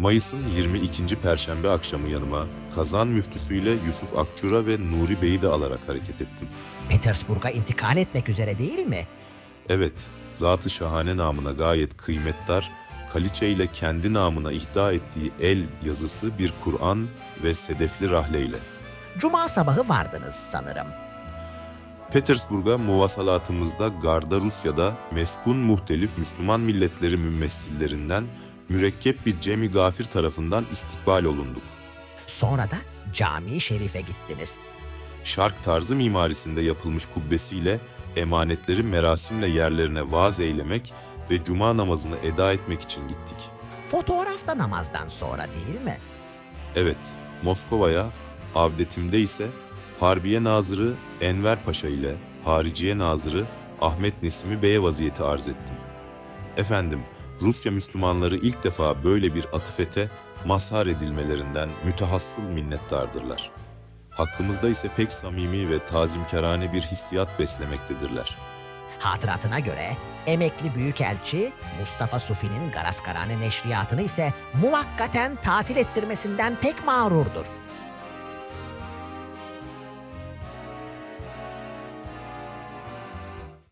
Mayıs'ın 22. Perşembe akşamı yanıma Kazan müftüsüyle Yusuf Akçura ve Nuri Bey'i de alarak hareket ettim. Petersburg'a intikal etmek üzere değil mi? Evet, zatı şahane namına gayet kıymetdar, Kaliçe ile kendi namına ihda ettiği el yazısı bir Kur'an ve sedefli rahleyle. Cuma sabahı vardınız sanırım. Petersburg'a muvasalatımızda Garda Rusya'da meskun muhtelif Müslüman milletleri mümmessillerinden mürekkep bir cemi gafir tarafından istikbal olunduk. Sonra da cami şerife gittiniz. Şark tarzı mimarisinde yapılmış kubbesiyle emanetleri merasimle yerlerine vaaz eylemek ve cuma namazını eda etmek için gittik. Fotoğrafta namazdan sonra değil mi? Evet, Moskova'ya, avdetimde ise Harbiye Nazırı Enver Paşa ile Hariciye Nazırı Ahmet Nesimi Bey'e vaziyeti arz ettim. Efendim, Rusya Müslümanları ilk defa böyle bir atıfete mazhar edilmelerinden mütehassıl minnettardırlar. Hakkımızda ise pek samimi ve tazimkarane bir hissiyat beslemektedirler. Hatıratına göre emekli büyükelçi Mustafa Sufi'nin Garaskarane neşriyatını ise muvakkaten tatil ettirmesinden pek mağrurdur.